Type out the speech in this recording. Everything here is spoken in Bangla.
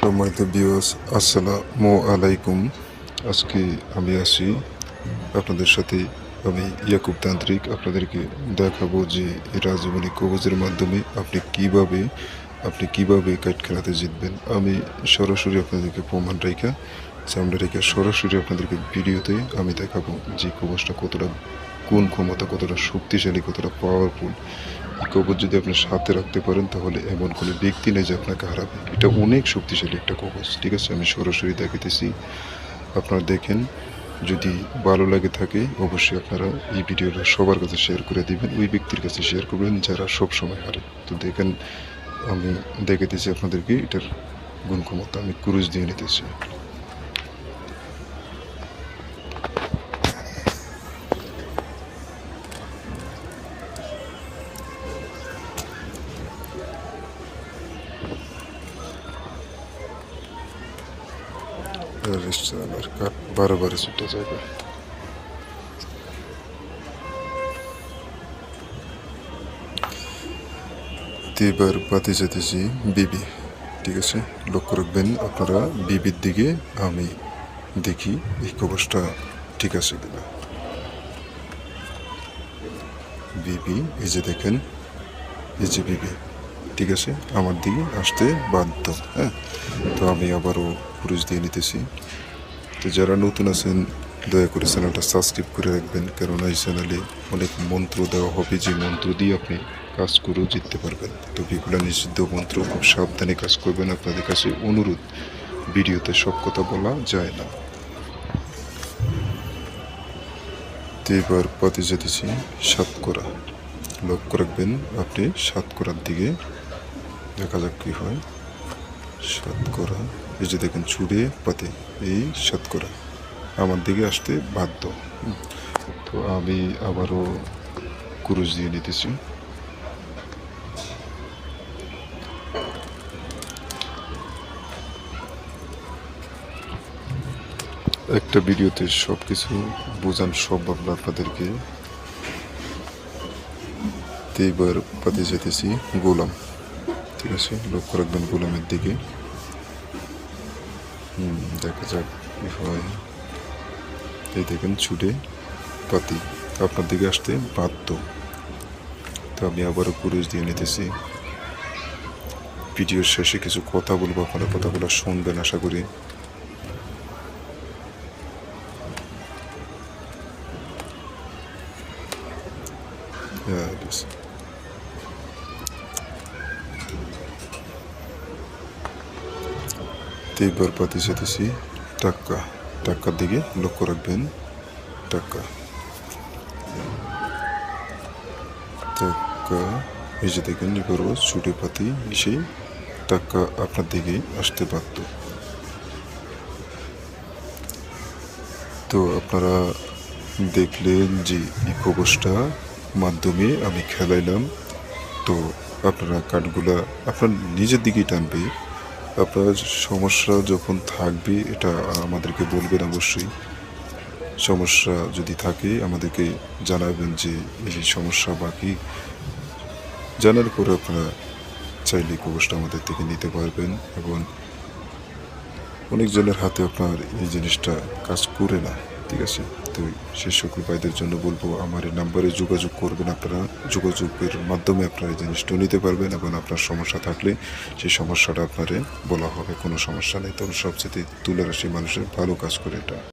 সম্মানিত বিওস আসসালামু আলাইকুম। আজকে আমি আছি, আপনাদের সাথে আমি ইয়াকুব তান্ত্রিক। আপনাদেরকে দেখাবো যে রাজমণি কবজের মাধ্যমে আপনি কীভাবে আপনি কীভাবে কাইট খেলাতে জিতবেন। আমি সরাসরি আপনাদেরকে প্রমাণ রেখা চামড়া রেখা সরাসরি আপনাদেরকে ভিডিওতে আমি দেখাবো যে কবজটা কতটা কোন ক্ষমতা কতটা শক্তিশালী, কতটা পাওয়ারফুল এই কবজ যদি আপনি সাথে রাখতে পারেন, তাহলে এমন কোনো ব্যক্তি নেই যে আপনাকে হারাবে। এটা অনেক শক্তিশালী একটা কবজ ঠিক আছে? আমি সরাসরি দেখাতেছি আপনারা দেখেন, যদি ভালো লাগে থাকে, অবশ্যই আপনারা এই ভিডিওটা সবার কাছে শেয়ার করে দিবেন, ওই ব্যক্তির কাছে শেয়ার করবেন যারা সব সময় হারে। তো দেখেন, আমি দেখাতেছি আপনাদেরকে, এটার গুণ ক্ষমতা আমি ক্রুজ দিয়ে নিতেছি। কাঠ বারো বারো ছুটে যাবে এবার পাতি যেতেছি বিবি ঠিক আছে লক্ষ্য রাখবেন আপনারা বিবির দিকে আমি দেখি এই কবচটা ঠিক আছে কিনা বিবি এই যে দেখেন এই যে বিবি ঠিক আছে? আমার দিকে আসতে বাধ্য হ্যাঁ? তো আমি আবারও পুরুষ দিয়ে নিতেছি। তো যারা নতুন আছেন, দয়া করে চ্যানেলটা সাবস্ক্রাইব করে রাখবেন, কেননা এই চ্যানেলে অনেক মন্ত্র দেওয়া হবে। যে মন্ত্র দিয়ে আপনি কাজ করেও জিততে পারবেন। তো বিগুলা নিষিদ্ধ মন্ত্র খুব সাবধানে কাজ করবেন। আপনাদের কাছে অনুরোধ, ভিডিওতে সব কথা বলা যায় না। তো এবার পাতে যেতেছি সাতকরা। লক্ষ্য রাখবেন আপনি সাতকরার দিকে। দেখা যাক কী হয়। সাতকরা এই যে দেখেন ছুড়ে পাতে এই সাতকরা আমার দিকে আসতে বাধ্য। তো আমি আবারও কুরুশ দিয়ে নিতেছি। একটা ভিডিওতে সব কিছু বোঝান সম্ভব না আপনাদেরকে। তো এবার পাতে যেতেছি গোলাম। ঠিক আছে? লক্ষ্য রাখবেন গোলামের দিকে। হুম দেখা যাক কি হয়। এই দেখেন ছুটে পাতি। আপনার দিকে আসতে বাধ্য। তো আমি আবারও কুরুশ দিয়ে নিতেছি। ভিডিওর শেষে কিছু কথা বলব আপনারা কথাগুলো শুনবেন আশা করি। Yeah, it is. এইবার পাতি যেতেছি। টাক্কা, টাক্কার দিকে লক্ষ্য রাখবেন। টাক্কা। টাক্কা, এই যে দেখেন এবারও ছুটে পাতি এসে টাক্কা আপনার দিকে আসতে বাধ্য। তো আপনারা দেখলেন যে এই মাধ্যমে আমি খেলাইলাম। তো আপনারা কাঠগুলা আপনার নিজের দিকেই টানবে। আপনার সমস্যা যখন থাকবে, এটা আমাদেরকে বলবেন অবশ্যই। সমস্যা যদি থাকে, আমাদেরকে জানাবেন যে এই সমস্যা বাকি। জানার পরে আপনারা চাইলে কবচটা আমাদের থেকে নিতে পারবেন এবং অনেকজনের হাতে আপনার এই জিনিসটা কাজ করে না, ঠিক আছে? তো সেই সকল ভাইদের জন্য বলব, আমার এই নাম্বারে যোগাযোগ করবেন আপনারা। যোগাযোগের মাধ্যমে আপনারা এই জিনিসটা নিতে পারবেন এবং আপনার সমস্যা থাকলে সেই সমস্যাটা আপনারে বলা হবে, কোনো সমস্যা নেই। তবে সবচেয়ে তুলে রাশি মানুষের ভালো কাজ করে এটা।